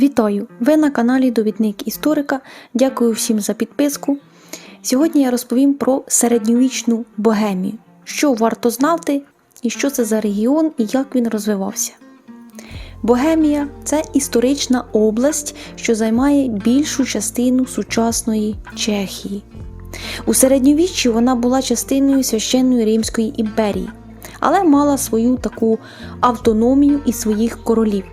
Вітаю! Ви на каналі Довідник Історика. Дякую всім за підписку. Сьогодні я розповім про середньовічну Богемію, що варто знати, і що це за регіон і як він розвивався. Богемія це історична область, що займає більшу частину сучасної Чехії. У середньовіччі вона була частиною священної Римської імперії, але мала свою таку автономію і своїх королів.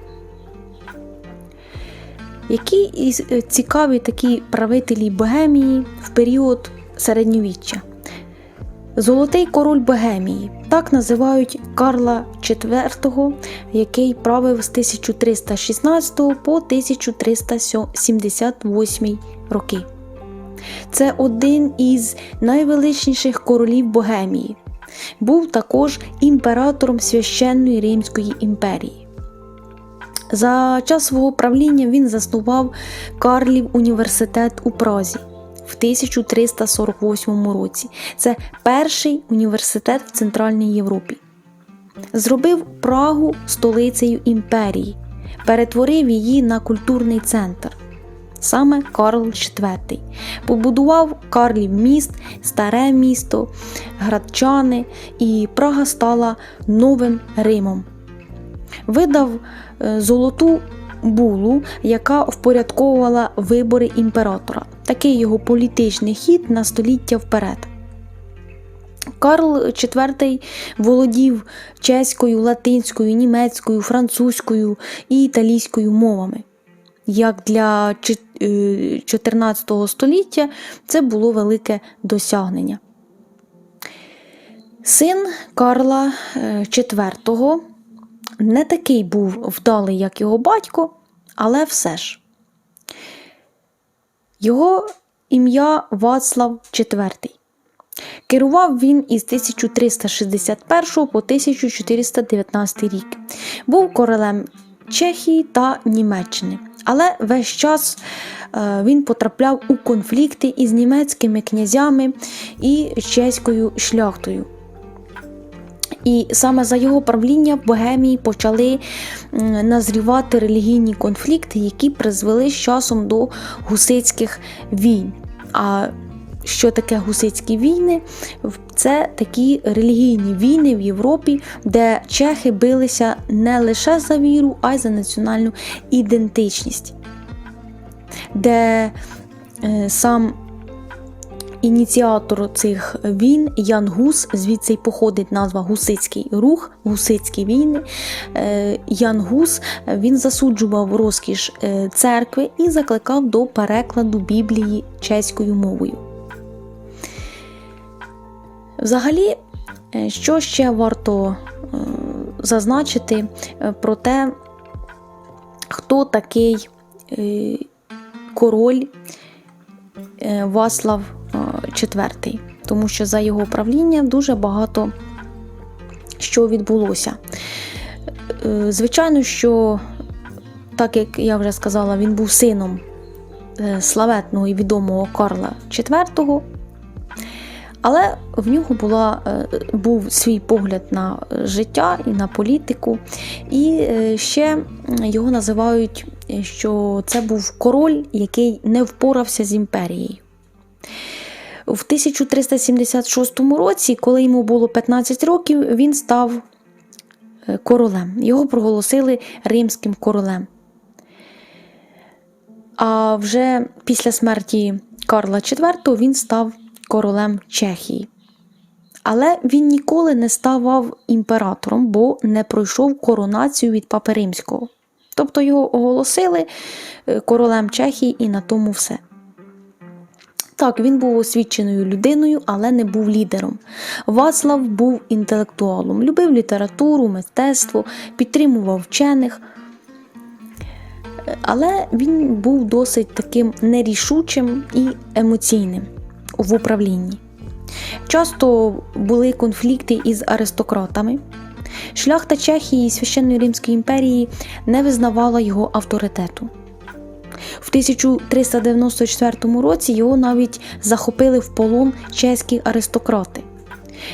Які е, цікаві такі правителі Богемії в період середньовіччя? Золотий король Богемії так називають Карла IV, який правив з 1316 по 1378 роки. Це один із найвеличніших королів Богемії. Був також імператором священної Римської імперії. За час свого правління він заснував Карлів університет у Празі в 1348 році. Це перший університет в Центральній Європі. Зробив Прагу столицею імперії, перетворив її на культурний центр. Саме Карл IV. Побудував Карлів міст, старе місто, градчани, і Прага стала новим Римом видав е, золоту булу, яка впорядковувала вибори імператора. Такий його політичний хід на століття вперед. Карл IV володів чеською, латинською, німецькою, французькою і італійською мовами. Як для е, 14 століття це було велике досягнення. Син Карла е, IV не такий був вдалий, як його батько, але все ж. Його ім'я Вацлав IV. Керував він із 1361 по 1419 рік. Був королем Чехії та Німеччини. Але весь час е, він потрапляв у конфлікти із німецькими князями і чеською шляхтою. І саме за його правління в Богемії почали назрівати релігійні конфлікти, які призвели з часом до гусицьких війн. А що таке гусицькі війни? Це такі релігійні війни в Європі, де чехи билися не лише за віру, а й за національну ідентичність, де е, сам Ініціатор цих війн Ян Гус, звідси й походить назва Гусицький рух, Гусицькі війни. Е, Ян Гус він засуджував розкіш е, церкви і закликав до перекладу Біблії чеською мовою. Взагалі, е, що ще варто зазначити про те, хто такий король Васлав IV, тому що за його правління дуже багато що відбулося. Е, Звичайно, що, так як я вже сказала, він був сином е, славетного і відомого Карла IV, але в нього була, е, був свій погляд на життя і на політику. І ще його називають, що це був король, який не впорався з імперією. В 1376 році, коли йому було 15 років, він став е, королем. Його проголосили римським королем. А вже після смерті Карла IV він став королем Чехії. Але він ніколи не ставав імператором, бо не пройшов коронацію від Папи Римського. Тобто його оголосили е, королем Чехії і на тому все. Так, він був освіченою людиною, але не був лідером. Вацлав був інтелектуалом, любив літературу, мистецтво, підтримував вчених. Але він був досить таким нерішучим і емоційним в управлінні. Часто були конфлікти із аристократами. Шляхта Чехії і Священної Римської імперії не визнавала його авторитету. В 1394 році його навіть захопили в полон чеські аристократи.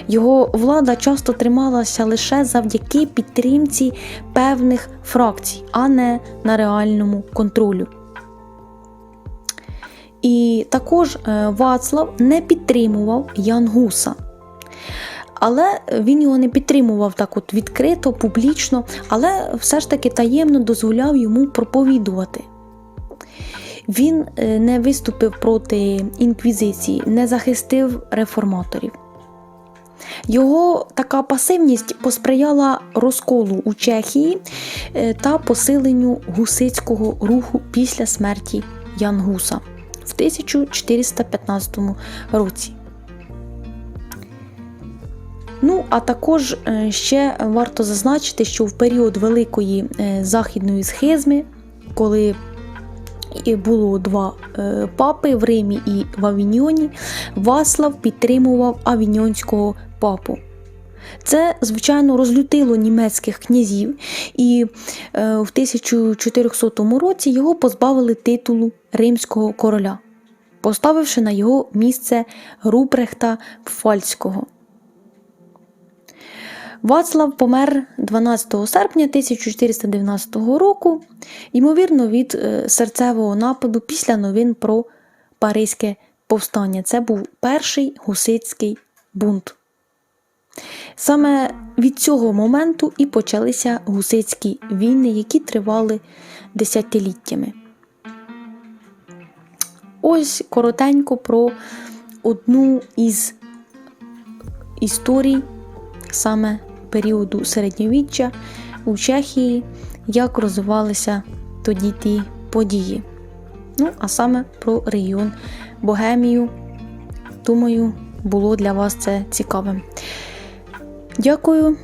Його влада часто трималася лише завдяки підтримці певних фракцій, а не на реальному контролю. І також е, Вацлав не підтримував Ян Гуса. Але він його не підтримував так от відкрито, публічно, але все ж таки таємно дозволяв йому проповідувати. Він е, не виступив проти інквізиції, не захистив реформаторів. Його така пасивність посприяла розколу у Чехії е, та посиленню гусицького руху після смерті Ян Гуса в 1415 році. Ну, а також е, ще варто зазначити, що в період Великої західної схизми, коли і було два е, папи в Римі і в Авіньйоні, Васлав підтримував авіньонського папу. Це, звичайно, розлютило німецьких князів, і е, в 1400 році його позбавили титулу римського короля, поставивши на його місце Рупрехта Пфальцького. Вацлав помер 12 серпня 1490 року, ймовірно, від е, серцевого нападу після новин про Паризьке повстання. Це був перший гусицький бунт. Саме від цього моменту і почалися гусицькі війни, які тривали десятиліттями. Ось коротенько про одну із історій саме періоду середньовіччя у Чехії, як розвивалися тоді ті події. Ну, а саме про регіон Богемію. Думаю, було для вас це цікавим. Дякую.